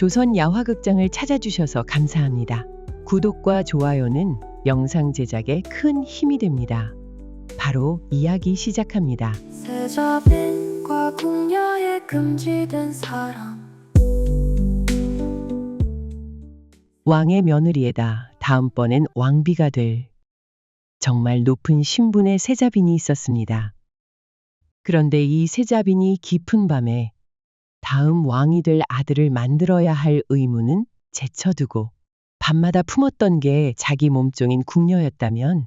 조선 야화극장을 찾아주셔서 감사합니다. 구독과 좋아요는 영상 제작에 큰 힘이 됩니다. 바로 이야기 시작합니다. 세자빈과 궁녀에 금지된 사람 왕의 며느리에다 다음번엔 왕비가 될 정말 높은 신분의 세자빈이 있었습니다. 그런데 이 세자빈이 깊은 밤에 다음 왕이 될 아들을 만들어야 할 의무는 제쳐두고 밤마다 품었던 게 자기 몸종인 궁녀였다면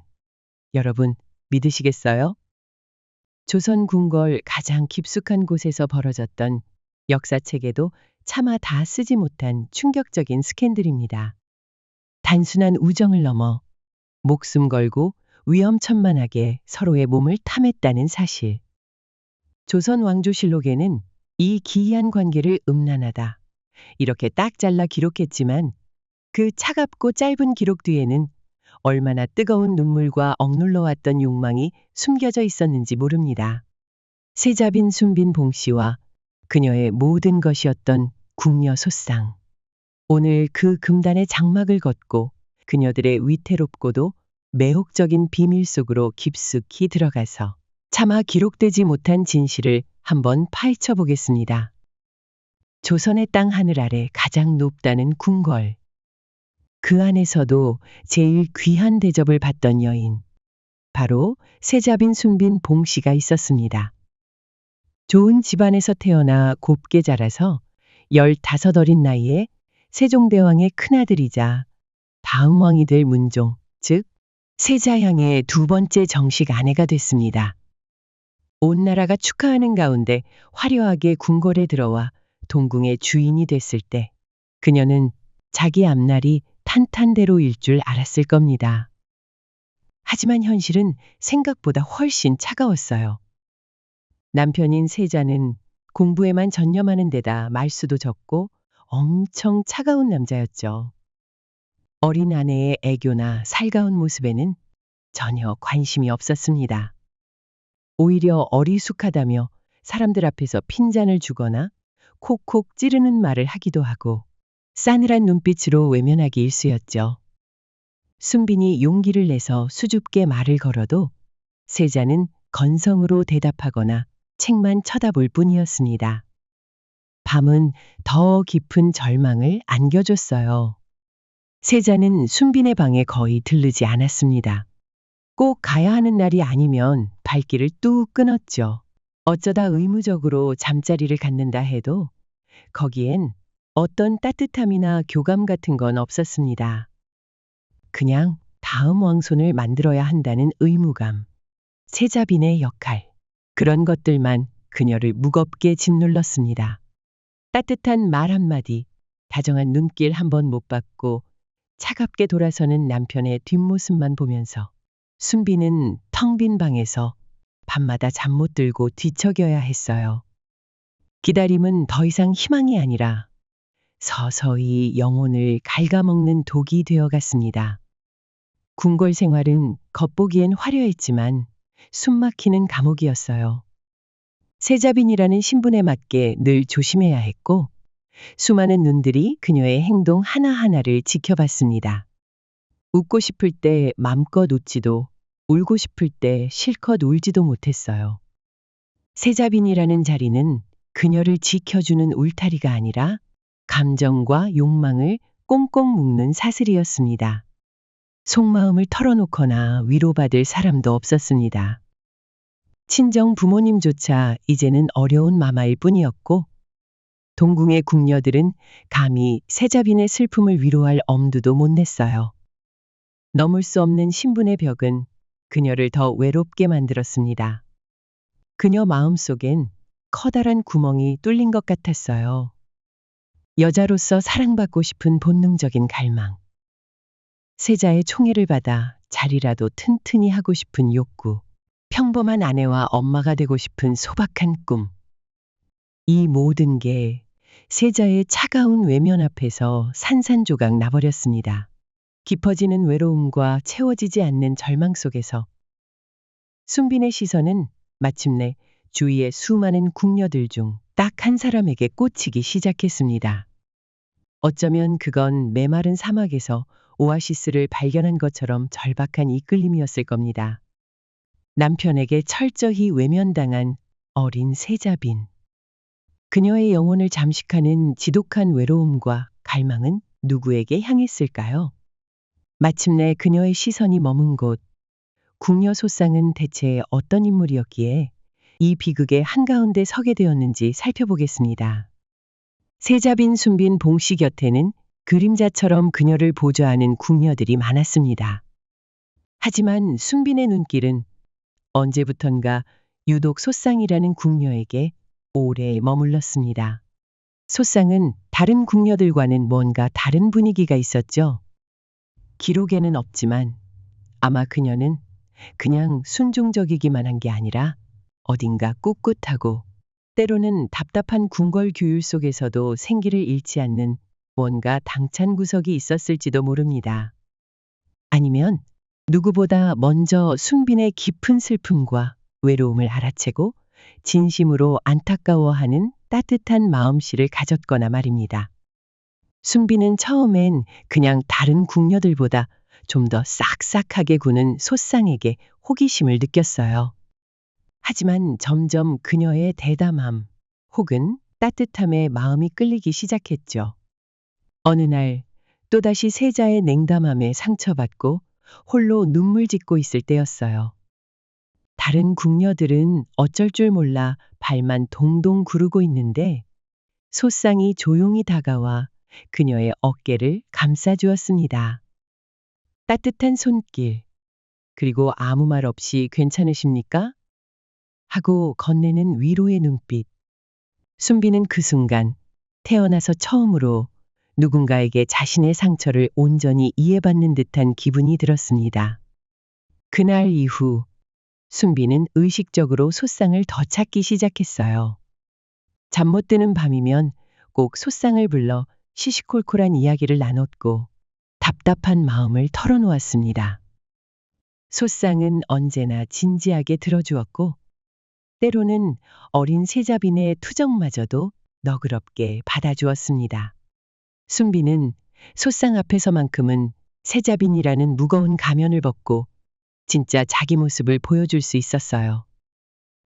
여러분 믿으시겠어요? 조선 궁궐 가장 깊숙한 곳에서 벌어졌던 역사책에도 차마 다 쓰지 못한 충격적인 스캔들입니다. 단순한 우정을 넘어 목숨 걸고 위험천만하게 서로의 몸을 탐했다는 사실. 조선 왕조실록에는 이 기이한 관계를 음란하다. 이렇게 딱 잘라 기록했지만 그 차갑고 짧은 기록 뒤에는 얼마나 뜨거운 눈물과 억눌러 왔던 욕망이 숨겨져 있었는지 모릅니다. 세자빈 순빈 봉 씨와 그녀의 모든 것이었던 궁녀 소상. 오늘 그 금단의 장막을 걷고 그녀들의 위태롭고도 매혹적인 비밀 속으로 깊숙이 들어가서 차마 기록되지 못한 진실을 한번 파헤쳐 보겠습니다. 조선의 땅 하늘 아래 가장 높다는 궁궐. 그 안에서도 제일 귀한 대접을 받던 여인. 바로 세자빈 순빈 봉씨가 있었습니다. 좋은 집안에서 태어나 곱게 자라서 15 어린 나이에 세종대왕의 큰아들이자 다음 왕이 될 문종, 즉 세자향의 두 번째 정식 아내가 됐습니다. 온 나라가 축하하는 가운데 화려하게 궁궐에 들어와 동궁의 주인이 됐을 때 그녀는 자기 앞날이 탄탄대로일 줄 알았을 겁니다. 하지만 현실은 생각보다 훨씬 차가웠어요. 남편인 세자는 공부에만 전념하는 데다 말수도 적고 엄청 차가운 남자였죠. 어린 아내의 애교나 살가운 모습에는 전혀 관심이 없었습니다. 오히려 어리숙하다며 사람들 앞에서 핀잔을 주거나 콕콕 찌르는 말을 하기도 하고 싸늘한 눈빛으로 외면하기 일쑤였죠. 순빈이 용기를 내서 수줍게 말을 걸어도 세자는 건성으로 대답하거나 책만 쳐다볼 뿐이었습니다. 밤은 더 깊은 절망을 안겨줬어요. 세자는 순빈의 방에 거의 들르지 않았습니다. 꼭 가야 하는 날이 아니면 발길을 뚝 끊었죠. 어쩌다 의무적으로 잠자리를 갖는다 해도 거기엔 어떤 따뜻함이나 교감 같은 건 없었습니다. 그냥 다음 왕손을 만들어야 한다는 의무감, 세자빈의 역할, 그런 것들만 그녀를 무겁게 짓눌렀습니다. 따뜻한 말 한마디, 다정한 눈길 한 번 못 받고 차갑게 돌아서는 남편의 뒷모습만 보면서 순비는 텅 빈 방에서 밤마다 잠 못 들고 뒤척여야 했어요. 기다림은 더 이상 희망이 아니라 서서히 영혼을 갉아먹는 독이 되어 갔습니다. 궁궐 생활은 겉보기엔 화려했지만 숨막히는 감옥이었어요. 세자빈이라는 신분에 맞게 늘 조심해야 했고 수많은 눈들이 그녀의 행동 하나하나를 지켜봤습니다. 웃고 싶을 때 맘껏 웃지도 울고 싶을 때 실컷 울지도 못했어요. 세자빈이라는 자리는 그녀를 지켜주는 울타리가 아니라 감정과 욕망을 꽁꽁 묶는 사슬이었습니다. 속마음을 털어놓거나 위로받을 사람도 없었습니다. 친정 부모님조차 이제는 어려운 마마일 뿐이었고, 동궁의 궁녀들은 감히 세자빈의 슬픔을 위로할 엄두도 못 냈어요. 넘을 수 없는 신분의 벽은 그녀를 더 외롭게 만들었습니다. 그녀 마음속엔 커다란 구멍이 뚫린 것 같았어요. 여자로서 사랑받고 싶은 본능적인 갈망. 세자의 총애를 받아 자리라도 튼튼히 하고 싶은 욕구. 평범한 아내와 엄마가 되고 싶은 소박한 꿈. 이 모든 게 세자의 차가운 외면 앞에서 산산조각 나버렸습니다. 깊어지는 외로움과 채워지지 않는 절망 속에서 순빈의 시선은 마침내 주위의 수많은 궁녀들 중 딱 한 사람에게 꽂히기 시작했습니다. 어쩌면 그건 메마른 사막에서 오아시스를 발견한 것처럼 절박한 이끌림이었을 겁니다. 남편에게 철저히 외면당한 어린 세자빈. 그녀의 영혼을 잠식하는 지독한 외로움과 갈망은 누구에게 향했을까요? 마침내 그녀의 시선이 머문 곳, 궁녀 소상은 대체 어떤 인물이었기에 이 비극의 한가운데 서게 되었는지 살펴보겠습니다. 세자빈 순빈 봉씨 곁에는 그림자처럼 그녀를 보좌하는 궁녀들이 많았습니다. 하지만 순빈의 눈길은 언제부턴가 유독 소상이라는 궁녀에게 오래 머물렀습니다. 소상은 다른 궁녀들과는 뭔가 다른 분위기가 있었죠. 기록에는 없지만 아마 그녀는 그냥 순종적이기만 한 게 아니라 어딘가 꿋꿋하고 때로는 답답한 궁궐 규율 속에서도 생기를 잃지 않는 뭔가 당찬 구석이 있었을지도 모릅니다. 아니면 누구보다 먼저 순빈의 깊은 슬픔과 외로움을 알아채고 진심으로 안타까워하는 따뜻한 마음씨를 가졌거나 말입니다. 순빈은 처음엔 그냥 다른 궁녀들보다 좀 더 싹싹하게 구는 소상에게 호기심을 느꼈어요. 하지만 점점 그녀의 대담함 혹은 따뜻함에 마음이 끌리기 시작했죠. 어느 날 또다시 세자의 냉담함에 상처받고 홀로 눈물 짓고 있을 때였어요. 다른 궁녀들은 어쩔 줄 몰라 발만 동동 구르고 있는데 소상이 조용히 다가와 그녀의 어깨를 감싸주었습니다. 따뜻한 손길, 그리고 아무 말 없이 괜찮으십니까? 하고 건네는 위로의 눈빛. 순비는 그 순간 태어나서 처음으로 누군가에게 자신의 상처를 온전히 이해받는 듯한 기분이 들었습니다. 그날 이후 순비는 의식적으로 소상을 더 찾기 시작했어요. 잠 못 드는 밤이면 꼭 소상을 불러 시시콜콜한 이야기를 나눴고 답답한 마음을 털어놓았습니다. 소상은 언제나 진지하게 들어주었고 때로는 어린 세자빈의 투정마저도 너그럽게 받아주었습니다. 순비는 소상 앞에서만큼은 세자빈이라는 무거운 가면을 벗고 진짜 자기 모습을 보여줄 수 있었어요.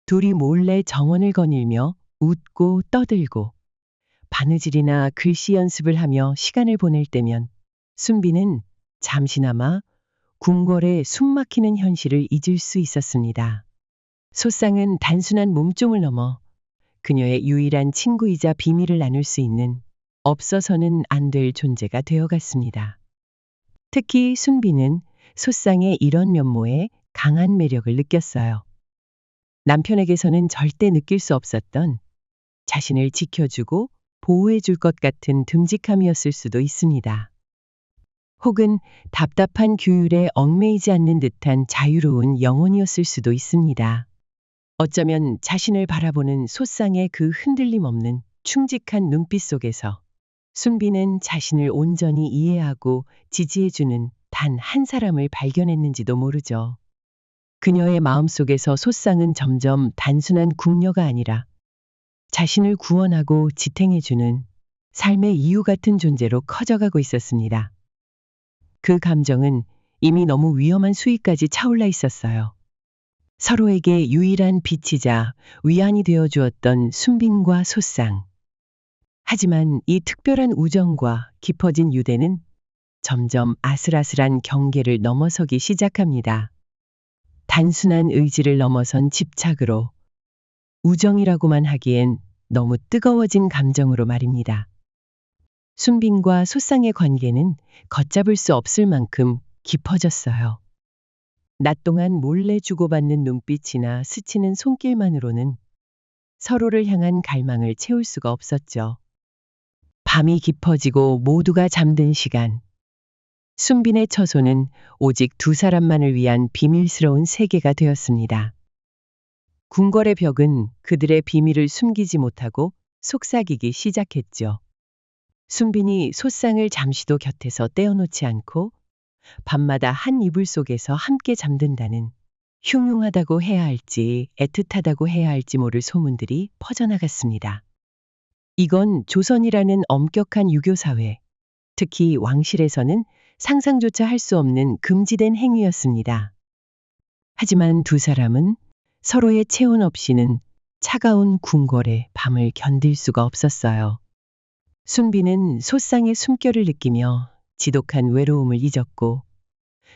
둘이 몰래 정원을 거닐며 웃고 떠들고 바느질이나 글씨 연습을 하며 시간을 보낼 때면 순비는 잠시나마 궁궐의 숨막히는 현실을 잊을 수 있었습니다. 소상은 단순한 몸종을 넘어 그녀의 유일한 친구이자 비밀을 나눌 수 있는 없어서는 안 될 존재가 되어갔습니다. 특히 순비는 소상의 이런 면모에 강한 매력을 느꼈어요. 남편에게서는 절대 느낄 수 없었던 자신을 지켜주고 보호해 줄 것 같은 듬직함이었을 수도 있습니다. 혹은 답답한 규율에 얽매이지 않는 듯한 자유로운 영혼이었을 수도 있습니다. 어쩌면 자신을 바라보는 소상의 그 흔들림 없는 충직한 눈빛 속에서 순비는 자신을 온전히 이해하고 지지해주는 단 한 사람을 발견했는지도 모르죠. 그녀의 마음속에서 소상은 점점 단순한 궁녀가 아니라 자신을 구원하고 지탱해주는 삶의 이유 같은 존재로 커져가고 있었습니다. 그 감정은 이미 너무 위험한 수위까지 차올라 있었어요. 서로에게 유일한 빛이자 위안이 되어 주었던 순빈과 소상. 하지만 이 특별한 우정과 깊어진 유대는 점점 아슬아슬한 경계를 넘어서기 시작합니다. 단순한 의지를 넘어선 집착으로 우정이라고만 하기엔 너무 뜨거워진 감정으로 말입니다. 순빈과 소상의 관계는 걷잡을 수 없을 만큼 깊어졌어요. 낮 동안 몰래 주고받는 눈빛이나 스치는 손길만으로는 서로를 향한 갈망을 채울 수가 없었죠. 밤이 깊어지고 모두가 잠든 시간. 순빈의 처소는 오직 두 사람만을 위한 비밀스러운 세계가 되었습니다. 궁궐의 벽은 그들의 비밀을 숨기지 못하고 속삭이기 시작했죠. 순빈이 소상을 잠시도 곁에서 떼어놓지 않고 밤마다 한 이불 속에서 함께 잠든다는 흉흉하다고 해야 할지 애틋하다고 해야 할지 모를 소문들이 퍼져나갔습니다. 이건 조선이라는 엄격한 유교사회, 특히 왕실에서는 상상조차 할 수 없는 금지된 행위였습니다. 하지만 두 사람은 서로의 체온 없이는 차가운 궁궐의 밤을 견딜 수가 없었어요. 순비는 소쌍의 숨결을 느끼며 지독한 외로움을 잊었고,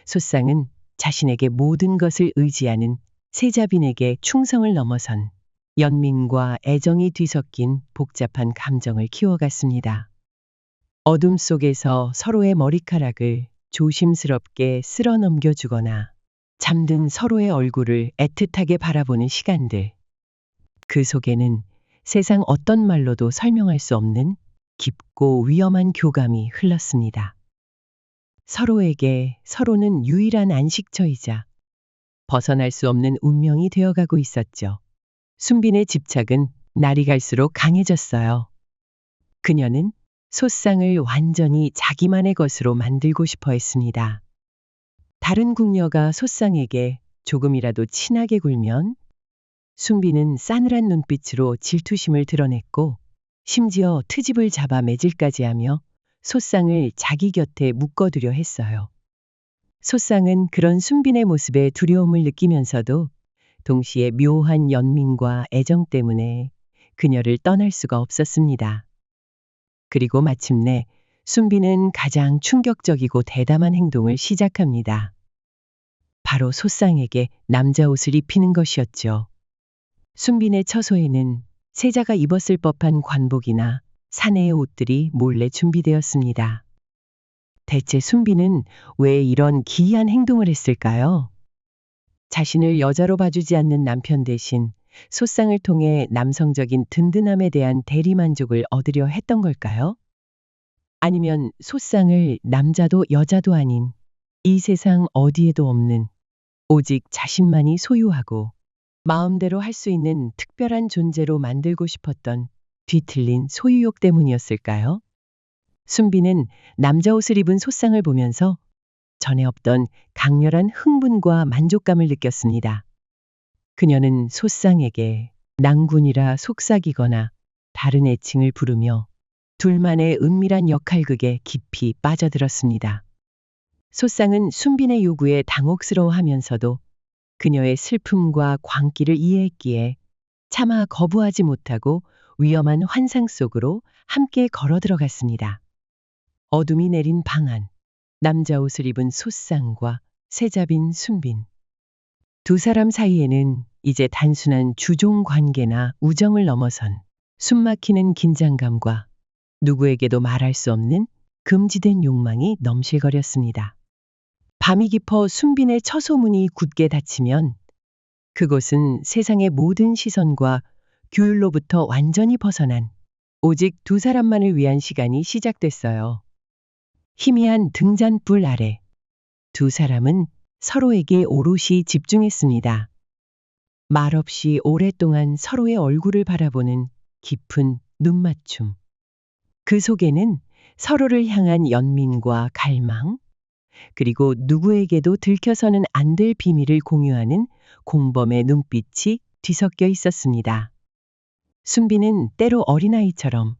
소쌍은 자신에게 모든 것을 의지하는 세자빈에게 충성을 넘어선 연민과 애정이 뒤섞인 복잡한 감정을 키워갔습니다. 어둠 속에서 서로의 머리카락을 조심스럽게 쓸어 넘겨주거나 잠든 서로의 얼굴을 애틋하게 바라보는 시간들. 그 속에는 세상 어떤 말로도 설명할 수 없는 깊고 위험한 교감이 흘렀습니다. 서로에게 서로는 유일한 안식처이자 벗어날 수 없는 운명이 되어가고 있었죠. 순빈의 집착은 날이 갈수록 강해졌어요. 그녀는 소쌍을 완전히 자기만의 것으로 만들고 싶어 했습니다. 다른 궁녀가 소쌍에게 조금이라도 친하게 굴면 순비는 싸늘한 눈빛으로 질투심을 드러냈고 심지어 트집을 잡아 매질까지 하며 소쌍을 자기 곁에 묶어두려 했어요. 소쌍은 그런 순빈의 모습에 두려움을 느끼면서도 동시에 묘한 연민과 애정 때문에 그녀를 떠날 수가 없었습니다. 그리고 마침내 순비는 가장 충격적이고 대담한 행동을 시작합니다. 바로 소쌍에게 남자 옷을 입히는 것이었죠. 순빈의 처소에는 세자가 입었을 법한 관복이나 사내의 옷들이 몰래 준비되었습니다. 대체 순비는 왜 이런 기이한 행동을 했을까요? 자신을 여자로 봐주지 않는 남편 대신 소쌍을 통해 남성적인 든든함에 대한 대리만족을 얻으려 했던 걸까요? 아니면 소쌍을 남자도 여자도 아닌 이 세상 어디에도 없는 오직 자신만이 소유하고 마음대로 할 수 있는 특별한 존재로 만들고 싶었던 뒤틀린 소유욕 때문이었을까요? 순비는 남자 옷을 입은 소쌍을 보면서 전에 없던 강렬한 흥분과 만족감을 느꼈습니다. 그녀는 소쌍에게 낭군이라 속삭이거나 다른 애칭을 부르며 둘만의 은밀한 역할극에 깊이 빠져들었습니다. 소쌍은 순빈의 요구에 당혹스러워하면서도 그녀의 슬픔과 광기를 이해했기에 차마 거부하지 못하고 위험한 환상 속으로 함께 걸어 들어갔습니다. 어둠이 내린 방 안, 남자 옷을 입은 소쌍과 세자빈 순빈. 두 사람 사이에는 이제 단순한 주종 관계나 우정을 넘어선 숨막히는 긴장감과 누구에게도 말할 수 없는 금지된 욕망이 넘실거렸습니다. 밤이 깊어 순빈의 처소문이 굳게 닫히면 그곳은 세상의 모든 시선과 규율로부터 완전히 벗어난 오직 두 사람만을 위한 시간이 시작됐어요. 희미한 등잔불 아래 두 사람은 서로에게 오롯이 집중했습니다. 말없이 오랫동안 서로의 얼굴을 바라보는 깊은 눈맞춤. 그 속에는 서로를 향한 연민과 갈망, 그리고 누구에게도 들켜서는 안 될 비밀을 공유하는 공범의 눈빛이 뒤섞여 있었습니다. 순비는 때로 어린아이처럼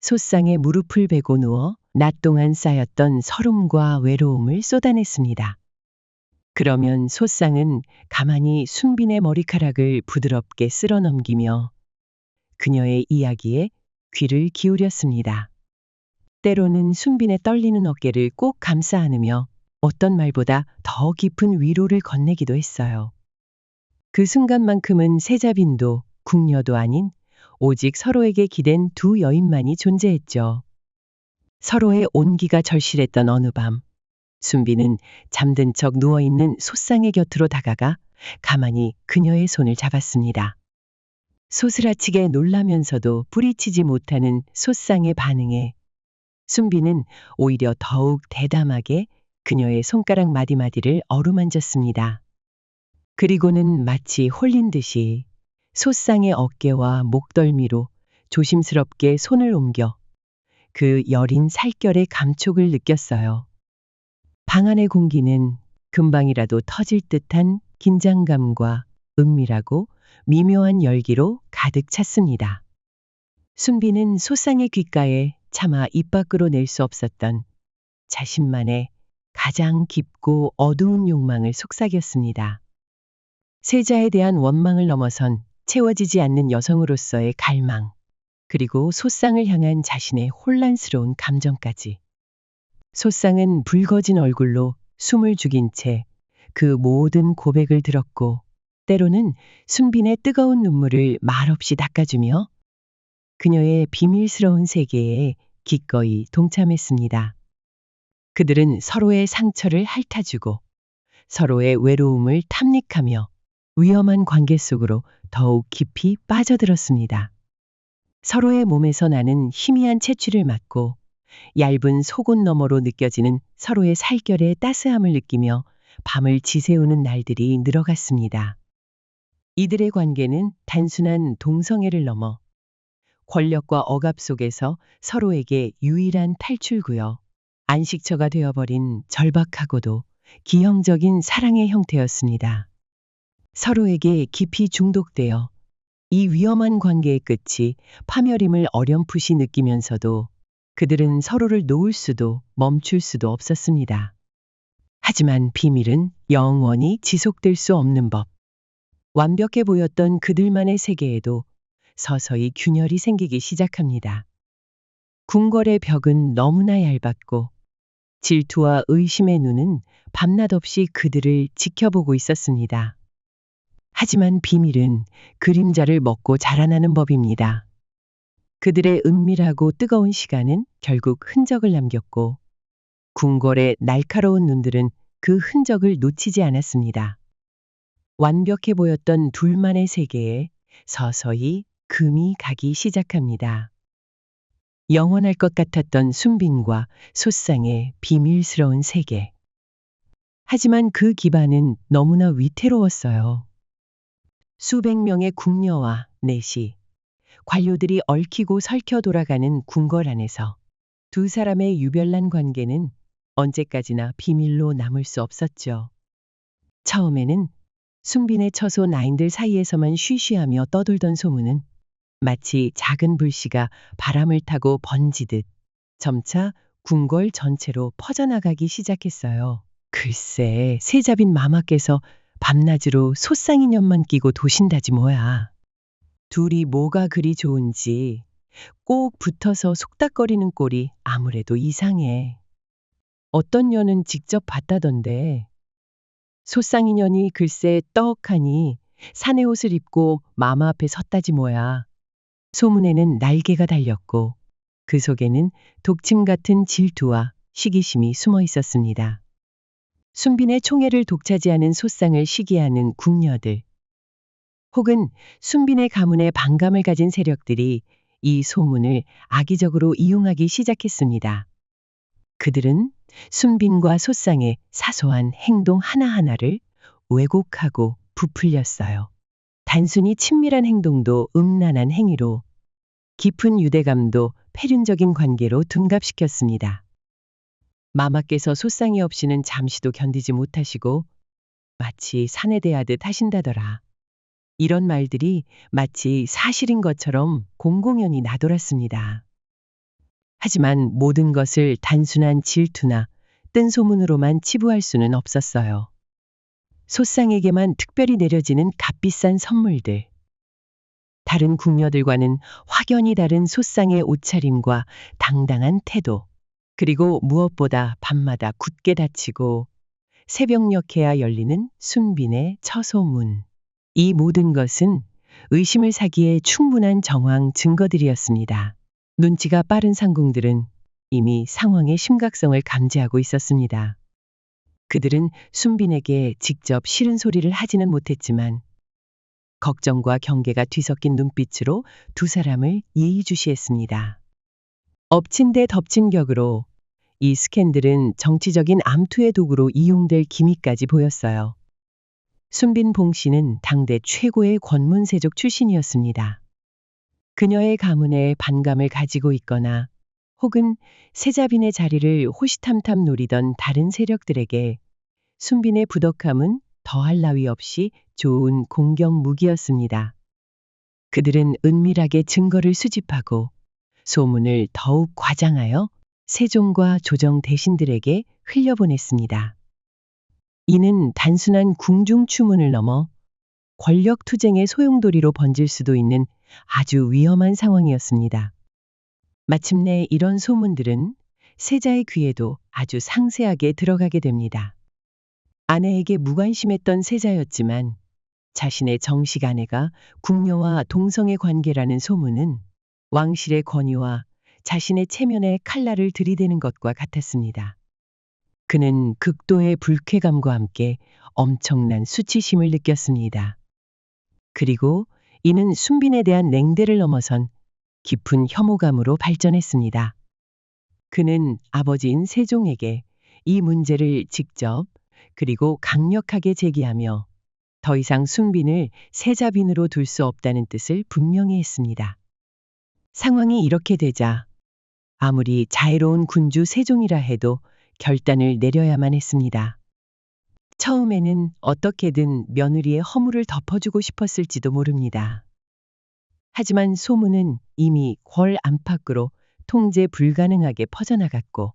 소쌍의 무릎을 베고 누워 낮 동안 쌓였던 서름과 외로움을 쏟아냈습니다. 그러면 소쌍은 가만히 순빈의 머리카락을 부드럽게 쓸어 넘기며 그녀의 이야기에 귀를 기울였습니다. 때로는 순빈의 떨리는 어깨를 꼭 감싸 안으며 어떤 말보다 더 깊은 위로를 건네기도 했어요. 그 순간만큼은 세자빈도 궁녀도 아닌 오직 서로에게 기댄 두 여인만이 존재했죠. 서로의 온기가 절실했던 어느 밤, 순비는 잠든 척 누워있는 소쌍의 곁으로 다가가 가만히 그녀의 손을 잡았습니다. 소스라치게 놀라면서도 뿌리치지 못하는 소쌍의 반응에 순비는 오히려 더욱 대담하게 그녀의 손가락 마디마디를 어루만졌습니다. 그리고는 마치 홀린 듯이 소쌍의 어깨와 목덜미로 조심스럽게 손을 옮겨 그 여린 살결의 감촉을 느꼈어요. 방 안의 공기는 금방이라도 터질 듯한 긴장감과 은밀하고 미묘한 열기로 가득 찼습니다. 순비는 소상의 귓가에 차마 입 밖으로 낼 수 없었던 자신만의 가장 깊고 어두운 욕망을 속삭였습니다. 세자에 대한 원망을 넘어선 채워지지 않는 여성으로서의 갈망, 그리고 소상을 향한 자신의 혼란스러운 감정까지. 소상은 붉어진 얼굴로 숨을 죽인 채 그 모든 고백을 들었고, 때로는 순빈의 뜨거운 눈물을 말없이 닦아주며 그녀의 비밀스러운 세계에 기꺼이 동참했습니다. 그들은 서로의 상처를 핥아주고 서로의 외로움을 탐닉하며 위험한 관계 속으로 더욱 깊이 빠져들었습니다. 서로의 몸에서 나는 희미한 채취를 맡고 얇은 속옷 너머로 느껴지는 서로의 살결의 따스함을 느끼며 밤을 지새우는 날들이 늘어갔습니다. 이들의 관계는 단순한 동성애를 넘어 권력과 억압 속에서 서로에게 유일한 탈출구여 안식처가 되어버린 절박하고도 기형적인 사랑의 형태였습니다. 서로에게 깊이 중독되어 이 위험한 관계의 끝이 파멸임을 어렴풋이 느끼면서도 그들은 서로를 놓을 수도 멈출 수도 없었습니다. 하지만 비밀은 영원히 지속될 수 없는 법. 완벽해 보였던 그들만의 세계에도 서서히 균열이 생기기 시작합니다. 궁궐의 벽은 너무나 얇았고 질투와 의심의 눈은 밤낮 없이 그들을 지켜보고 있었습니다. 하지만 비밀은 그림자를 먹고 자라나는 법입니다. 그들의 은밀하고 뜨거운 시간은 결국 흔적을 남겼고 궁궐의 날카로운 눈들은 그 흔적을 놓치지 않았습니다. 완벽해 보였던 둘만의 세계에 서서히 금이 가기 시작합니다. 영원할 것 같았던 순빈과 소상의 비밀스러운 세계. 하지만 그 기반은 너무나 위태로웠어요. 수백 명의 궁녀와 내시, 관료들이 얽히고 설켜 돌아가는 궁궐 안에서 두 사람의 유별난 관계는 언제까지나 비밀로 남을 수 없었죠. 처음에는 순빈의 처소 나인들 사이에서만 쉬쉬하며 떠돌던 소문은 마치 작은 불씨가 바람을 타고 번지듯 점차 궁궐 전체로 퍼져나가기 시작했어요. 글쎄, 세자빈 마마께서 밤낮으로 소쌍인연만 끼고 도신다지 뭐야. 둘이 뭐가 그리 좋은지 꼭 붙어서 속닥거리는 꼴이 아무래도 이상해. 어떤 년은 직접 봤다던데. 소쌍인연이 글쎄 떡하니 산의 옷을 입고 마마 앞에 섰다지 뭐야. 소문에는 날개가 달렸고 그 속에는 독침 같은 질투와 시기심이 숨어 있었습니다. 순빈의 총애를 독차지하는 소상을 시기하는 궁녀들, 혹은 순빈의 가문에 반감을 가진 세력들이 이 소문을 악의적으로 이용하기 시작했습니다. 그들은 순빈과 소상의 사소한 행동 하나하나를 왜곡하고 부풀렸어요. 단순히 친밀한 행동도 음란한 행위로 깊은 유대감도 폐륜적인 관계로 둔갑시켰습니다. 마마께서 소상이 없이는 잠시도 견디지 못하시고 마치 산에 대하듯 하신다더라. 이런 말들이 마치 사실인 것처럼 공공연히 나돌았습니다. 하지만 모든 것을 단순한 질투나 뜬 소문으로만 치부할 수는 없었어요. 소상에게만 특별히 내려지는 값비싼 선물들. 다른 궁녀들과는 확연히 다른 소상의 옷차림과 당당한 태도. 그리고 무엇보다 밤마다 굳게 닫히고 새벽녘에야 열리는 순빈의 처소문. 이 모든 것은 의심을 사기에 충분한 정황 증거들이었습니다. 눈치가 빠른 상궁들은 이미 상황의 심각성을 감지하고 있었습니다. 그들은 순빈에게 직접 싫은 소리를 하지는 못했지만 걱정과 경계가 뒤섞인 눈빛으로 두 사람을 예의주시했습니다. 엎친 데 덮친 격으로 이 스캔들은 정치적인 암투의 도구로 이용될 기미까지 보였어요. 순빈 봉 씨는 당대 최고의 권문세족 출신이었습니다. 그녀의 가문에 반감을 가지고 있거나 혹은 세자빈의 자리를 호시탐탐 노리던 다른 세력들에게 순빈의 부덕함은 더할 나위 없이 좋은 공격 무기였습니다. 그들은 은밀하게 증거를 수집하고 소문을 더욱 과장하여 세종과 조정 대신들에게 흘려보냈습니다. 이는 단순한 궁중 추문을 넘어 권력 투쟁의 소용돌이로 번질 수도 있는 아주 위험한 상황이었습니다. 마침내 이런 소문들은 세자의 귀에도 아주 상세하게 들어가게 됩니다. 아내에게 무관심했던 세자였지만 자신의 정식 아내가 궁녀와 동성의 관계라는 소문은 왕실의 권위와 자신의 체면에 칼날을 들이대는 것과 같았습니다. 그는 극도의 불쾌감과 함께 엄청난 수치심을 느꼈습니다. 그리고 이는 순빈에 대한 냉대를 넘어선 깊은 혐오감으로 발전했습니다. 그는 아버지인 세종에게 이 문제를 직접 그리고 강력하게 제기하며 더 이상 순빈을 세자빈으로 둘 수 없다는 뜻을 분명히 했습니다. 상황이 이렇게 되자 아무리 자애로운 군주 세종이라 해도 결단을 내려야만 했습니다. 처음에는 어떻게든 며느리의 허물을 덮어주고 싶었을지도 모릅니다. 하지만 소문은 이미 궐 안팎으로 통제 불가능하게 퍼져나갔고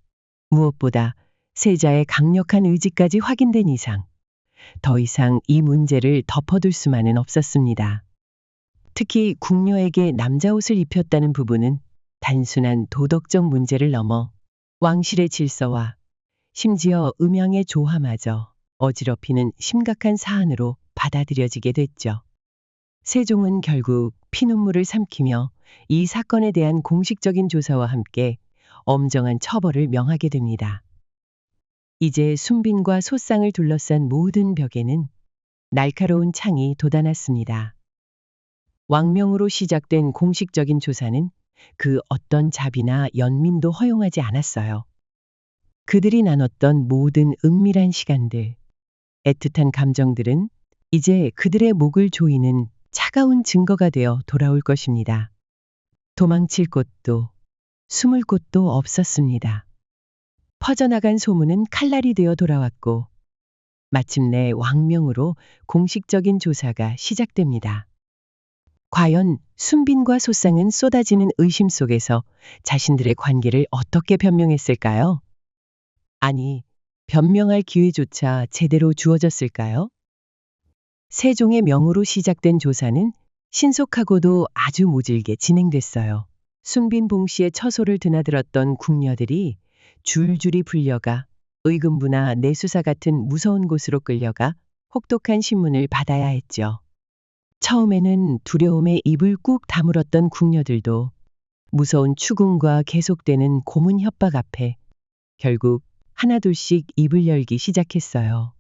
무엇보다 세자의 강력한 의지까지 확인된 이상 더 이상 이 문제를 덮어둘 수만은 없었습니다. 특히 궁녀에게 남자 옷을 입혔다는 부분은 단순한 도덕적 문제를 넘어 왕실의 질서와 심지어 음양의 조화마저 어지럽히는 심각한 사안으로 받아들여지게 됐죠. 세종은 결국 피눈물을 삼키며 이 사건에 대한 공식적인 조사와 함께 엄정한 처벌을 명하게 됩니다. 이제 순빈과 소상을 둘러싼 모든 벽에는 날카로운 창이 돋아났습니다. 왕명으로 시작된 공식적인 조사는 그 어떤 자비나 연민도 허용하지 않았어요. 그들이 나눴던 모든 은밀한 시간들, 애틋한 감정들은 이제 그들의 목을 조이는 차가운 증거가 되어 돌아올 것입니다. 도망칠 곳도 숨을 곳도 없었습니다. 퍼져나간 소문은 칼날이 되어 돌아왔고 마침내 왕명으로 공식적인 조사가 시작됩니다. 과연 순빈과 소상은 쏟아지는 의심 속에서 자신들의 관계를 어떻게 변명했을까요? 아니, 변명할 기회조차 제대로 주어졌을까요? 세종의 명으로 시작된 조사는 신속하고도 아주 모질게 진행됐어요. 순빈 봉씨의 처소를 드나들었던 궁녀들이 줄줄이 불려가 의금부나 내수사 같은 무서운 곳으로 끌려가 혹독한 신문을 받아야 했죠. 처음에는 두려움에 입을 꾹 다물었던 궁녀들도 무서운 추궁과 계속되는 고문 협박 앞에 결국 하나둘씩 입을 열기 시작했어요.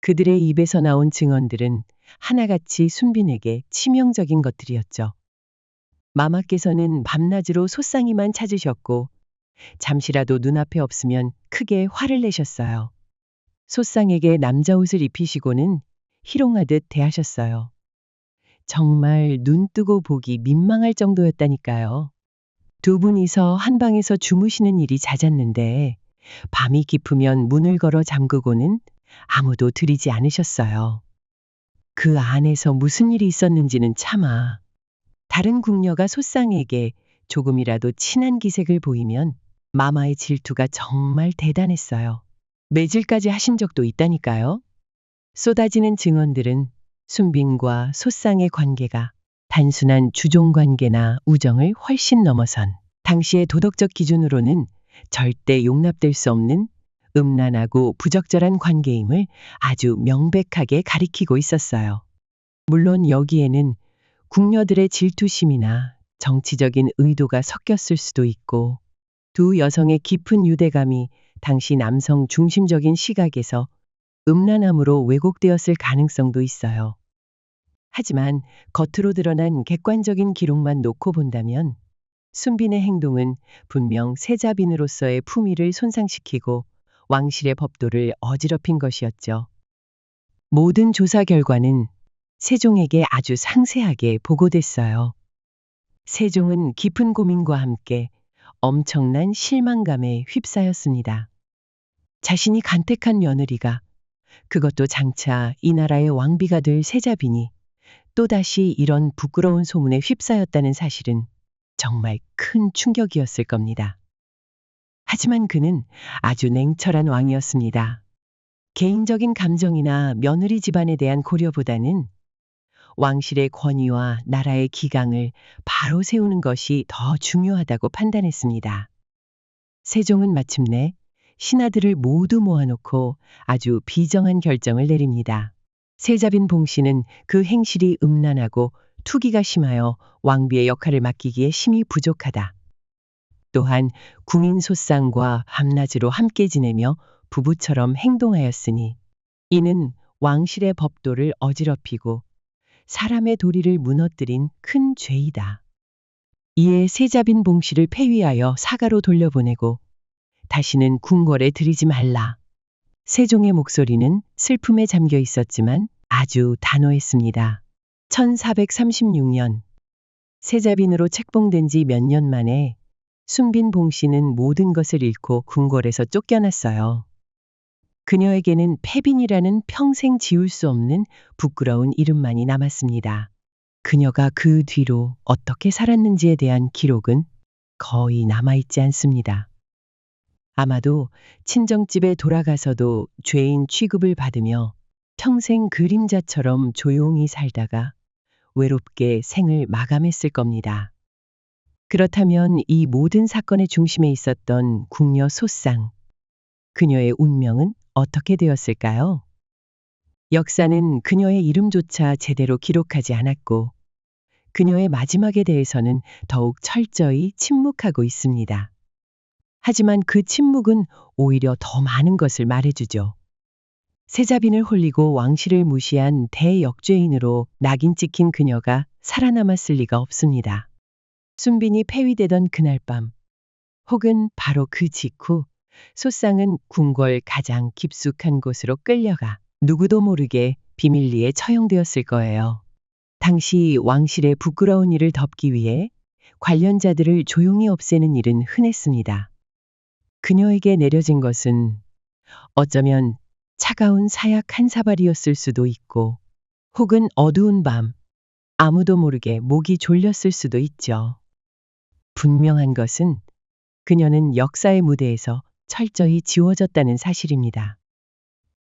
그들의 입에서 나온 증언들은 하나같이 순빈에게 치명적인 것들이었죠. 마마께서는 밤낮으로 소상이만 찾으셨고 잠시라도 눈앞에 없으면 크게 화를 내셨어요. 소상에게 남자 옷을 입히시고는 희롱하듯 대하셨어요. 정말 눈 뜨고 보기 민망할 정도였다니까요. 두 분이서 한 방에서 주무시는 일이 잦았는데 밤이 깊으면 문을 걸어 잠그고는 아무도 들이지 않으셨어요. 그 안에서 무슨 일이 있었는지는 차마 다른 궁녀가 소상에게 조금이라도 친한 기색을 보이면 마마의 질투가 정말 대단했어요. 매질까지 하신 적도 있다니까요. 쏟아지는 증언들은 순빈과 소상의 관계가 단순한 주종 관계나 우정을 훨씬 넘어선 당시의 도덕적 기준으로는 절대 용납될 수 없는 음란하고 부적절한 관계임을 아주 명백하게 가리키고 있었어요. 물론 여기에는 궁녀들의 질투심이나 정치적인 의도가 섞였을 수도 있고 두 여성의 깊은 유대감이 당시 남성 중심적인 시각에서 음란함으로 왜곡되었을 가능성도 있어요. 하지만 겉으로 드러난 객관적인 기록만 놓고 본다면 순빈의 행동은 분명 세자빈으로서의 품위를 손상시키고 왕실의 법도를 어지럽힌 것이었죠. 모든 조사 결과는 세종에게 아주 상세하게 보고됐어요. 세종은 깊은 고민과 함께 엄청난 실망감에 휩싸였습니다. 자신이 간택한 며느리가 그것도 장차 이 나라의 왕비가 될 세자빈이 또다시 이런 부끄러운 소문에 휩싸였다는 사실은 정말 큰 충격이었을 겁니다. 하지만 그는 아주 냉철한 왕이었습니다. 개인적인 감정이나 며느리 집안에 대한 고려보다는 왕실의 권위와 나라의 기강을 바로 세우는 것이 더 중요하다고 판단했습니다. 세종은 마침내 신하들을 모두 모아놓고 아주 비정한 결정을 내립니다. 세자빈 봉씨는 그 행실이 음란하고 투기가 심하여 왕비의 역할을 맡기기에 힘이 부족하다. 또한 궁인 소쌍과 밤낮으로 함께 지내며 부부처럼 행동하였으니 이는 왕실의 법도를 어지럽히고 사람의 도리를 무너뜨린 큰 죄이다. 이에 세자빈 봉씨를 폐위하여 사가로 돌려보내고 다시는 궁궐에 들이지 말라. 세종의 목소리는 슬픔에 잠겨 있었지만 아주 단호했습니다. 1436년 세자빈으로 책봉된 지 몇 년 만에 순빈 봉 씨는 모든 것을 잃고 궁궐에서 쫓겨났어요. 그녀에게는 패빈이라는 평생 지울 수 없는 부끄러운 이름만이 남았습니다. 그녀가 그 뒤로 어떻게 살았는지에 대한 기록은 거의 남아있지 않습니다. 아마도 친정집에 돌아가서도 죄인 취급을 받으며 평생 그림자처럼 조용히 살다가 외롭게 생을 마감했을 겁니다. 그렇다면 이 모든 사건의 중심에 있었던 궁녀 소쌍. 그녀의 운명은 어떻게 되었을까요? 역사는 그녀의 이름조차 제대로 기록하지 않았고, 그녀의 마지막에 대해서는 더욱 철저히 침묵하고 있습니다. 하지만 그 침묵은 오히려 더 많은 것을 말해주죠. 세자빈을 홀리고 왕실을 무시한 대역죄인으로 낙인 찍힌 그녀가 살아남았을 리가 없습니다. 순빈이 폐위되던 그날 밤, 혹은 바로 그 직후, 소쌍은 궁궐 가장 깊숙한 곳으로 끌려가 누구도 모르게 비밀리에 처형되었을 거예요. 당시 왕실의 부끄러운 일을 덮기 위해 관련자들을 조용히 없애는 일은 흔했습니다. 그녀에게 내려진 것은 어쩌면 차가운 사약 한 사발이었을 수도 있고, 혹은 어두운 밤, 아무도 모르게 목이 졸렸을 수도 있죠. 분명한 것은 그녀는 역사의 무대에서 철저히 지워졌다는 사실입니다.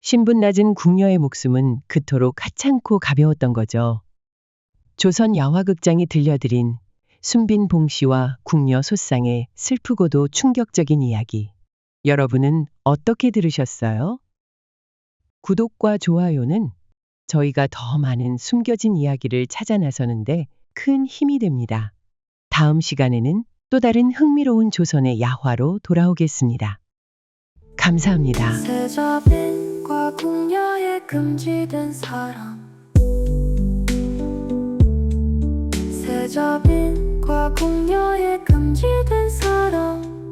신분 낮은 궁녀의 목숨은 그토록 하찮고 가벼웠던 거죠. 조선 야화극장이 들려드린 순빈 봉씨와 궁녀 소쌍의 슬프고도 충격적인 이야기. 여러분은 어떻게 들으셨어요? 구독과 좋아요는 저희가 더 많은 숨겨진 이야기를 찾아 나서는데 큰 힘이 됩니다. 다음 시간에는 또 다른 흥미로운 조선의 야화로 돌아오겠습니다. 감사합니다. 세자빈과 궁녀의 금지된 사랑 세자빈과 궁녀의 금지된 사랑